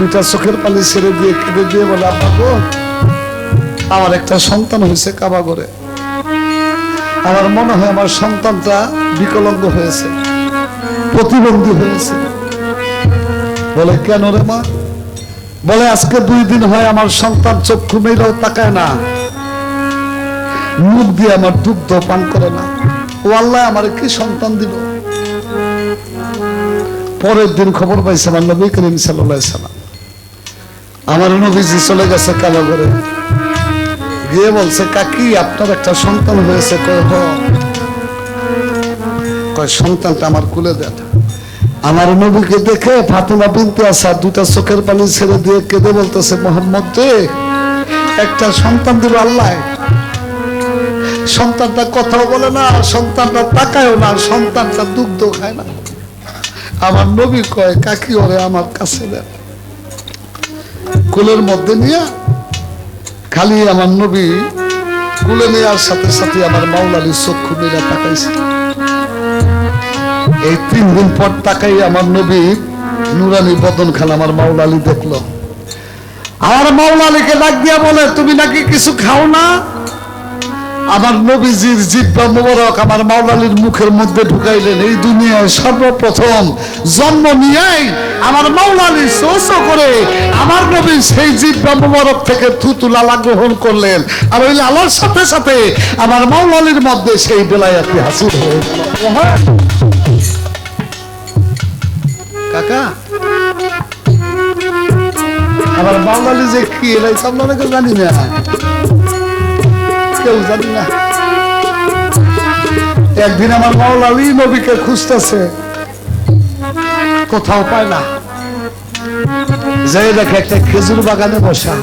দুইটা চোখের পানি ছেড়ে দিয়ে কেঁদে দিয়ে বলে গো, আমার একটা সন্তান হয়েছে কাবা করে আমার মনে হয় আমার সন্তানটা বিকলাঙ্গ হয়েছে, প্রতিবন্ধী হয়েছে। বলে, কেন রে মা? বলে, আজকে দুই দিন হয় আমার সন্তান চক্ষু মেয়েরাও তাকায় না। মুখ দিয়ে আমার দুগ্ধ পান করে না। ও আল্লাহ আমার কি সন্তান দিল? পরের দিন খবর পাইছে আমার নবী করিম সাল্লাহ সাল্লাম। আমার নবীজি চলে গেছে কাবা করে গিয়ে বলছে, কাকি, আপনার একটা সন্তান হয়েছে। সন্তানটা আমার কুলে দেয় আমার নবীকে দেখে ফাতেমা বিনতে আসা দুটা চোখের পানি ছেড়ে দিয়ে কেঁদে বলতেছে, মোহাম্মদ রে, একটা সন্তান দিল আল্লাহ। সন্তানটা কথাও বলে না, সন্তানটা তাকায়ও না, সন্তানটা দুগ্ধ খায় না। আমার নবী কয়, কাকি, ওরে আমার কাছে দেন। কুলের মধ্যে নিয়ে খালি আমার নবী কুলে নেওয়ার সাথে সাথে আমার মাওলালির চক্ষু মেরা তাকাইছে। এই তিন দিন পর তাকাই আমার নবী নুরানি বদন খান আমার মাওলালি দেখল। আমার মাওলালিকে ডাক দিয়া বলে, তুমি নাকি কিছু খাও না? আমার নবীজির জিব্বা মোবারক আমার মাওলালির মুখের মধ্যে ঢুকাইলেন এই দুনিয়ায় সর্বপ্রথম জন্ম নিয়েই আমার মাওলালি শোষ করে আমার নবী সেই জিব্বা মোবারক থেকে থুতু লালা গ্রহণ করলেন। আর ওই লালার সাথে সাথে আমার মাওলালির মধ্যে সেই বেলায়াতি হাসিল হয়ে কাকা। আমার বাঙালি যে কি এলাই কেউ জানি না। কেউ জানি না। একদিন আমার মাওলালি নবীকে খুঁজতেছে, কোথাও পায় না। যাই দেখে একটা খেজুর বাগানে বসা।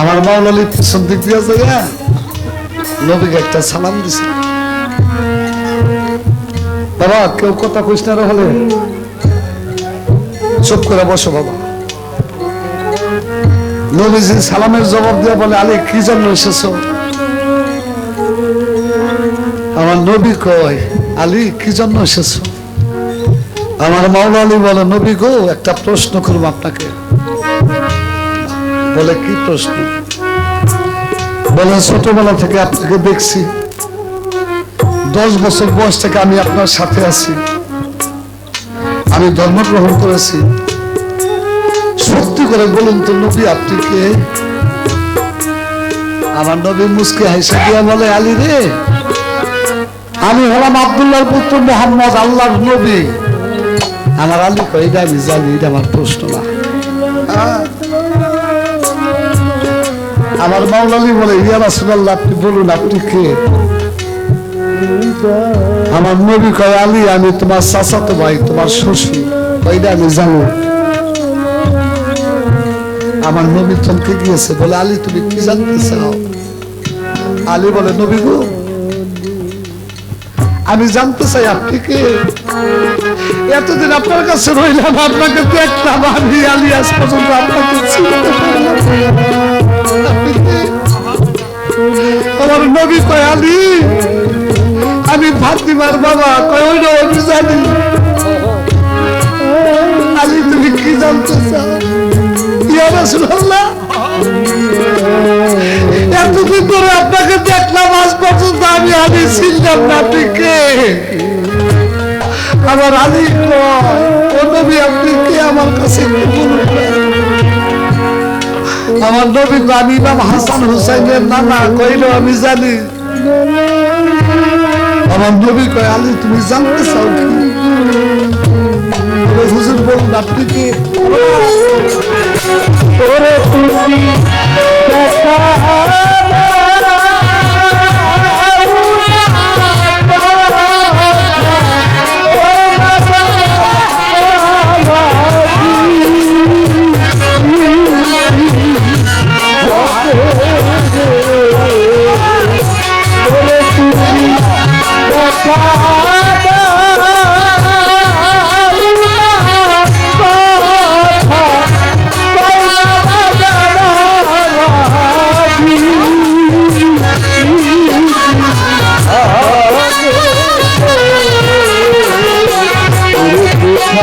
আমার মাওলালি পিছন দিক দিয়ে যাইয়া নবীকে একটা সালাম দিছে। বাবা, কেউ কথা রে হলে। চুপ করে বসো বাবা। নবীজি সালামের জবাব দিয়ে বলে, আলী, কি জন্য এসেছ? আমার নবী কয়, আলী, কি জন্য এসেছ? আমার মাওলা আলী বলে, নবী গো, একটা প্রশ্ন করব আপনাকে। বলে, কি প্রশ্ন? বলে, ছোটবেলা থেকে আপনাকে দেখছি। দশ বছর বয়স থেকে আমি আপনার সাথে আছি। আমি ধর্ম গ্রহণ করেছি। সত্যি করে বলুন তো নবী, আপনি কে? আমার নবী মুসকে হাইসা দিয়া বলে, আলী রে, আমি হলাম আব্দুল্লাহর পুত্র মোহাম্মদ, আল্লাহর নবী। আমার আলী কয়, এটা আমি জানি, এটা আমার প্রশ্ন না। আমার মাওলালি বলে, ইয়া রাসূলুল্লাহ, আপনি বলুন, আপনি কে? আমার নবী কয়, আলী, আমি তোমার চাচাতো ভাই, তোমার শ্বশুর। কয়টা আমি জানো? আমার নবী থমকে গিয়েছে বলে, আলী, তুমি কি জানতে চাও আলী বলে, নবী গো, আমি জানতে চাই আপনি কে? এতদিন আপনার কাছে রইলাম, আপনাকে দেখলাম আমি, আলী আজ পর্যন্ত আপনাকে চিনতে? আমার নবী কয়, আলী, আমি ফাতিমার বাবা, কয়, ওই আমি জানি। আলী, তুমি কি জানতে চাও? এতদিন ধরে আপনাকে দেখলাম? আজ পর্যন্ত আমি আলী ছিলাম না আপনি কে? আমার আলী নবী, আপনি কে? আমার কাছে। আমার নবী আমি ইমাম হাসান হুসাইনের নানা, কইল, আমি জানি। আমার নবী কয়, আলী, তুমি জানতে চাও হুজুর বলুন আপনি কি? ওরে তুমি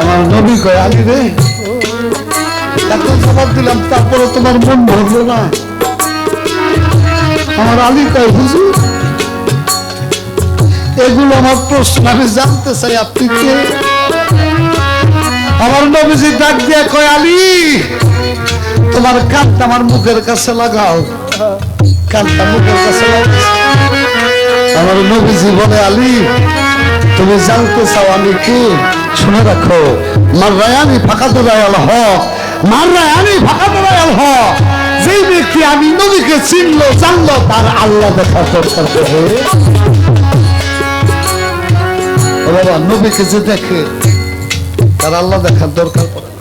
আমার নবী কয় আলী রে এত জবাব দিলাম তারপরে তোমার মন ভরলো না আমার আলী কয় হুজুর এগুলো আমার প্রশ্ন আমি জানতে চাই, আপনি কে? আমার নবীজি ডাক দিয়ে কয়, আলী, তোমার কানটা আমার মুখের কাছে লাগাও। কানটা মুখের কাছে আমার নবীজি বলে, আলী, তুমি জানতে চাও আমি কি? শুনে রাখো মার রায়ানি ফাঁকা দোলায়াল হ মার রায়ানি ফাঁকা দোলায়াল হ যেই ব্যক্তি আমি নবীকে চিনলো, জানলো, তার আল্লাহ দেখা দরকার বাবা, নবীকে যে দেখে তার আল্লাহ দেখার দরকার পড়ে